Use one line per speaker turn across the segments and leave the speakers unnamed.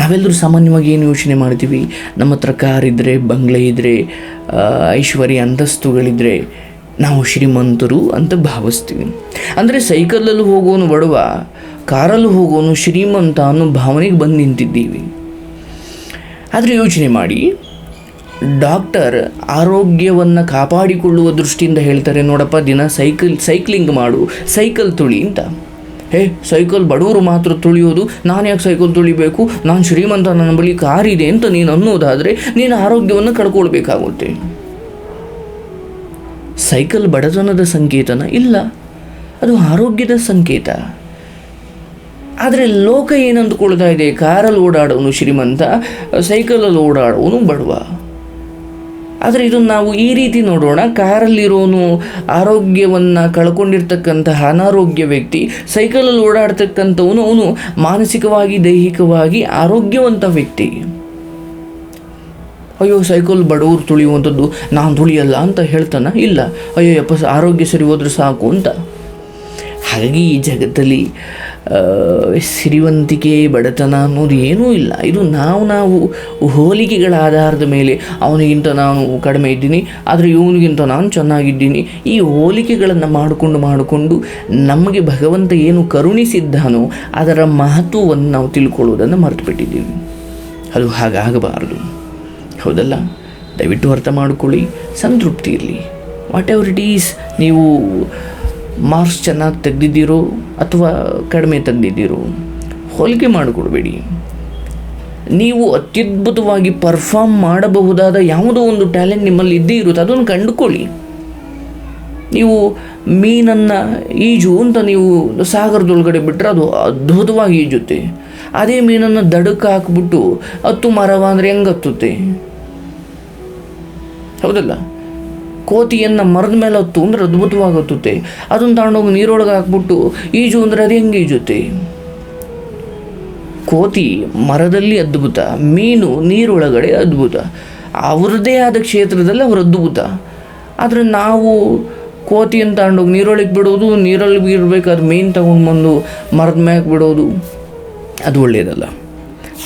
ನಾವೆಲ್ಲರೂ ಸಾಮಾನ್ಯವಾಗಿ ಏನು ಯೋಚನೆ ಮಾಡ್ತೀವಿ? ನಮ್ಮ ಹತ್ರ ಕಾರ್ ಇದ್ದರೆ ಬಂಗ್ಲೆ ಇದ್ದರೆ ಐಶ್ವರ್ಯ ಅಂತಸ್ತುಗಳಿದ್ದರೆ ನಾವು ಶ್ರೀಮಂತರು ಅಂತ ಭಾವಿಸ್ತೀವಿ. ಅಂದರೆ ಸೈಕಲಲ್ಲಿ ಹೋಗೋನು ಬಡವ, ಕಾರಲ್ಲಿ ಹೋಗೋನು ಶ್ರೀಮಂತ ಅನ್ನೋ ಭಾವನೆಗೆ ಬಂದು ನಿಂತಿದ್ದೀವಿ. ಆದರೆ ಯೋಚನೆ ಮಾಡಿ, ಡಾಕ್ಟರ್ ಆರೋಗ್ಯವನ್ನು ಕಾಪಾಡಿಕೊಳ್ಳುವ ದೃಷ್ಟಿಯಿಂದ ಹೇಳ್ತಾರೆ, ನೋಡಪ್ಪ, ದಿನ ಸೈಕಲ್, ಸೈಕ್ಲಿಂಗ್ ಮಾಡು, ಸೈಕಲ್ ತುಳಿ ಅಂತ. ಹೇ, ಸೈಕಲ್ ಬಡವರು ಮಾತ್ರ ತುಳಿಯೋದು? ನಾನು ಯಾಕೆ ಸೈಕಲ್ ತುಳಿಬೇಕು? ನಾನು ಶ್ರೀಮಂತ, ನನ್ನ ಬಳಿ ಕಾರಿದೆ ಅಂತ ನೀನು ಅನ್ನೋದಾದರೆ ನೀನು ಆರೋಗ್ಯವನ್ನು ಕಳ್ಕೊಳ್ಬೇಕಾಗುತ್ತೆ. ಸೈಕಲ್ ಬಡತನದ ಸಂಕೇತನ ಇಲ್ಲ. ಅದು ಆರೋಗ್ಯದ ಸಂಕೇತ. ಆದರೆ ಲೋಕ ಏನಂದುಕೊಳ್ತಾ ಇದೆ? ಕಾರಲ್ಲಿ ಓಡಾಡೋನು ಶ್ರೀಮಂತ, ಸೈಕಲಲ್ಲಿ ಓಡಾಡೋನು ಬಡವ. ಆದರೆ ಇದು ನಾವು ಈ ರೀತಿ ನೋಡೋಣ. ಕಾರಲ್ಲಿರೋನು ಆರೋಗ್ಯವನ್ನು ಕಳ್ಕೊಂಡಿರ್ತಕ್ಕಂತಹ ಅನಾರೋಗ್ಯ ವ್ಯಕ್ತಿ ಸೈಕಲಲ್ಲಿ ಓಡಾಡ್ತಕ್ಕಂಥವನು ಅವನು ಮಾನಸಿಕವಾಗಿ, ದೈಹಿಕವಾಗಿ ಆರೋಗ್ಯವಂತ ವ್ಯಕ್ತಿ. ಅಯ್ಯೋ ಸೈಕಲ್ ಬಡವರು ತುಳಿಯುವಂಥದ್ದು, ನಾನು ತುಳಿಯಲ್ಲ ಅಂತ ಹೇಳ್ತಾನೆ? ಇಲ್ಲ. ಅಯ್ಯೋ ಯಪ್ಪ ಆರೋಗ್ಯ ಸರಿ ಹೋದ್ರೆ ಸಾಕು ಅಂತ. ಹಾಗಾಗಿ ಈ ಜಗತ್ತಲ್ಲಿ ಸಿರಿವಂತಿಕೆ, ಬಡತನ ಅನ್ನೋದು ಏನೂ ಇಲ್ಲ. ಇದು ನಾವು ನಾವು ಹೋಲಿಕೆಗಳ ಆಧಾರದ ಮೇಲೆ ಅವನಿಗಿಂತ ನಾನು ಕಡಿಮೆ ಇದ್ದೀನಿ, ಆದರೆ ಇವನಿಗಿಂತ ನಾನು ಚೆನ್ನಾಗಿದ್ದೀನಿ. ಈ ಹೋಲಿಕೆಗಳನ್ನು ಮಾಡಿಕೊಂಡು ಮಾಡಿಕೊಂಡು ನಮಗೆ ಭಗವಂತ ಏನು ಕರುಣಿಸಿದ್ದಾನೋ ಅದರ ಮಹತ್ವವನ್ನು ನಾವು ತಿಳ್ಕೊಳ್ಳೋದನ್ನು ಮರೆತು ಬಿಟ್ಟಿದ್ದೀವಿ ಅದು ಹಾಗಾಗಬಾರದು. ಹೌದಲ್ಲ? ದಯವಿಟ್ಟು ಅರ್ಥ ಮಾಡಿಕೊಳ್ಳಿ. ಸಂತೃಪ್ತಿ ಇರಲಿ. ವಾಟ್ ಎವರ್ ಇಟ್ ಈಸ್ ನೀವು ಮಾರ್ಕ್ಸ್ ಚೆನ್ನಾಗಿ ತೆಗೆದಿದ್ದೀರೋ ಅಥವಾ ಕಡಿಮೆ ತೆಗೆದಿದ್ದೀರೋ ಹೋಲಿಕೆ ಮಾಡಿಕೊಡ್ಬೇಡಿ. ನೀವು ಅತ್ಯದ್ಭುತವಾಗಿ ಪರ್ಫಾರ್ಮ್ ಮಾಡಬಹುದಾದ ಯಾವುದೋ ಒಂದು ಟ್ಯಾಲೆಂಟ್ ನಿಮ್ಮಲ್ಲಿ ಇದ್ದೇ ಇರುತ್ತೆ, ಅದನ್ನು ಕಂಡುಕೊಳ್ಳಿ. ನೀವು ಮೀನನ್ನು ಈಜು ಅಂತ ನೀವು ಸಾಗರದೊಳಗಡೆ ಬಿಟ್ಟರೆ ಅದು ಅದ್ಭುತವಾಗಿ ಈಜುತ್ತೆ. ಅದೇ ಮೀನನ್ನು ದಡಕ್ಕೆ ಹಾಕ್ಬಿಟ್ಟು ಹತ್ತು ಮರವ ಅಂದರೆ ಹೆಂಗೆ ಹತ್ತುತ್ತೆ ಹೌದಲ್ಲ? ಕೋತಿಯನ್ನು ಮರದ ಮೇಲೆ ಹತ್ತು, ಅಂದ್ರೆ ಅದ್ಭುತವಾಗಿ ಹತ್ತುತ್ತೆ ಅದನ್ನು ತಗೊಂಡೋಗಿ ನೀರೊಳಗೆ ಹಾಕ್ಬಿಟ್ಟು, ಈಜು ಅಂದರೆ ಅದು ಹೆಂಗೆ ಈಜುತ್ತೆ? ಕೋತಿ ಮರದಲ್ಲಿ ಅದ್ಭುತ, ಮೀನು ನೀರೊಳಗಡೆ ಅದ್ಭುತ. ಅವ್ರದ್ದೇ ಆದ ಕ್ಷೇತ್ರದಲ್ಲಿ ಅವ್ರ ಅದ್ಭುತ. ಆದರೆ ನಾವು ಕೋತಿಯನ್ನು ತಗೊಂಡೋಗಿ ನೀರೊಳಗೆ ಬಿಡೋದು ನೀರಲ್ಲಿ ಇರಬೇಕಾದ್ರೆ ಮೀನು ತಗೊಂಡು ಬಂದು ಮರದ ಮ್ಯಾಕ್ ಬಿಡೋದು, ಅದು ಒಳ್ಳೆಯದಲ್ಲ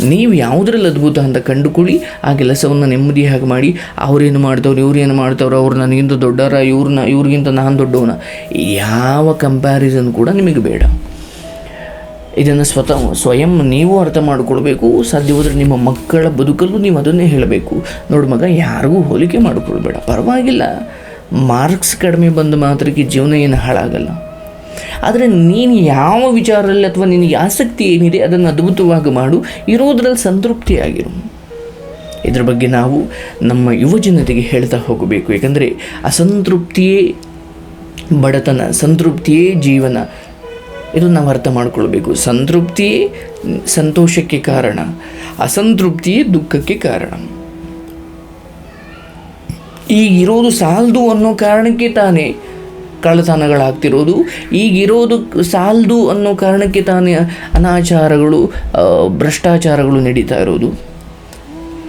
ನೀವು ಯಾವುದ್ರಲ್ಲಿ ಅದ್ಭುತ ಅಂತ ಕಂಡುಕೊಳ್ಳಿ, ಆ ಕೆಲಸವನ್ನು ನೆಮ್ಮದಿಯಾಗಿ ಮಾಡಿ. ಅವರೇನು ಮಾಡ್ತವ್ರು, ಇವ್ರೇನು ಮಾಡ್ತವ್ರು, ಅವ್ರು ನನಗಿಂತ ದೊಡ್ಡವರ, ಇವ್ರನ್ನ, ಇವ್ರಿಗಿಂತ ನಾನು ದೊಡ್ಡವನ. ಯಾವ ಕಂಪ್ಯಾರಿಸನ್ ಕೂಡ ನಿಮಗೆ ಬೇಡ. ಇದನ್ನು ಸ್ವತಃ, ಸ್ವಯಂ ನೀವು ಅರ್ಥ ಮಾಡಿಕೊಳ್ಬೇಕು. ಸಾಧ್ಯವಾದರೆ ನಿಮ್ಮ ಮಕ್ಕಳ ಬದುಕಲ್ಲೂ ನೀವು ಅದನ್ನೇ ಹೇಳಬೇಕು. ನೋಡು ಮಗ, ಯಾರಿಗೂ ಹೋಲಿಕೆ ಮಾಡಿಕೊಳ್ಬೇಡ. ಪರವಾಗಿಲ್ಲ. ಮಾರ್ಕ್ಸ್ ಕಡಿಮೆ ಬಂದ ಮಾತ್ರಕ್ಕೆ ಜೀವನ ಏನು ಹಾಳಾಗಲ್ಲ. ಆದರೆ ನೀನು ಯಾವ ವಿಚಾರದಲ್ಲಿ ಅಥವಾ ನಿನಗೆ ಆಸಕ್ತಿ ಏನಿದೆ ಅದನ್ನು ಅದ್ಭುತವಾಗಿ ಮಾಡು, ಇರೋದ್ರಲ್ಲಿ ಸಂತೃಪ್ತಿಯಾಗಿರು. ಇದರ ಬಗ್ಗೆ ನಾವು ನಮ್ಮ ಯುವಜನತೆಗೆ ಹೇಳ್ತಾ ಹೋಗಬೇಕು. ಯಾಕಂದರೆ ಅಸಂತೃಪ್ತಿಯೇ ಬಡತನ, ಸಂತೃಪ್ತಿಯೇ ಜೀವನ. ಇದು ನಾವು ಅರ್ಥ ಮಾಡಿಕೊಳ್ಬೇಕು. ಸಂತೃಪ್ತಿಯೇ ಸಂತೋಷಕ್ಕೆ ಕಾರಣ, ಅಸಂತೃಪ್ತಿಯೇ ದುಃಖಕ್ಕೆ ಕಾರಣ. ಈಗಿರೋದು ಸಾಲದು ಅನ್ನೋ ಕಾರಣಕ್ಕೆ ತಾನೇ ಕಳ್ಳತನಗಳಾಗ್ತಿರೋದು ಈಗಿರೋದು ಸಾಲದು ಅನ್ನೋ ಕಾರಣಕ್ಕೆ ತಾನೇ ಅನಾಚಾರಗಳು ಭ್ರಷ್ಟಾಚಾರಗಳು ನಡೀತಾ ಇರೋದು.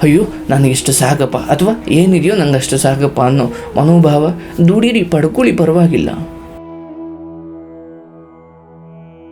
ಅಯ್ಯೋ ನನಗಿಷ್ಟು ಸಾಕಪ್ಪ. ಅಥವಾ ಏನಿದೆಯೋ ನನಗಷ್ಟು ಸಾಕಪ್ಪ ಅನ್ನೋ ಮನೋಭಾವ. ದುಡೀರಿ, ಪಡ್ಕೊಳ್ಳಿ, ಪರವಾಗಿಲ್ಲ.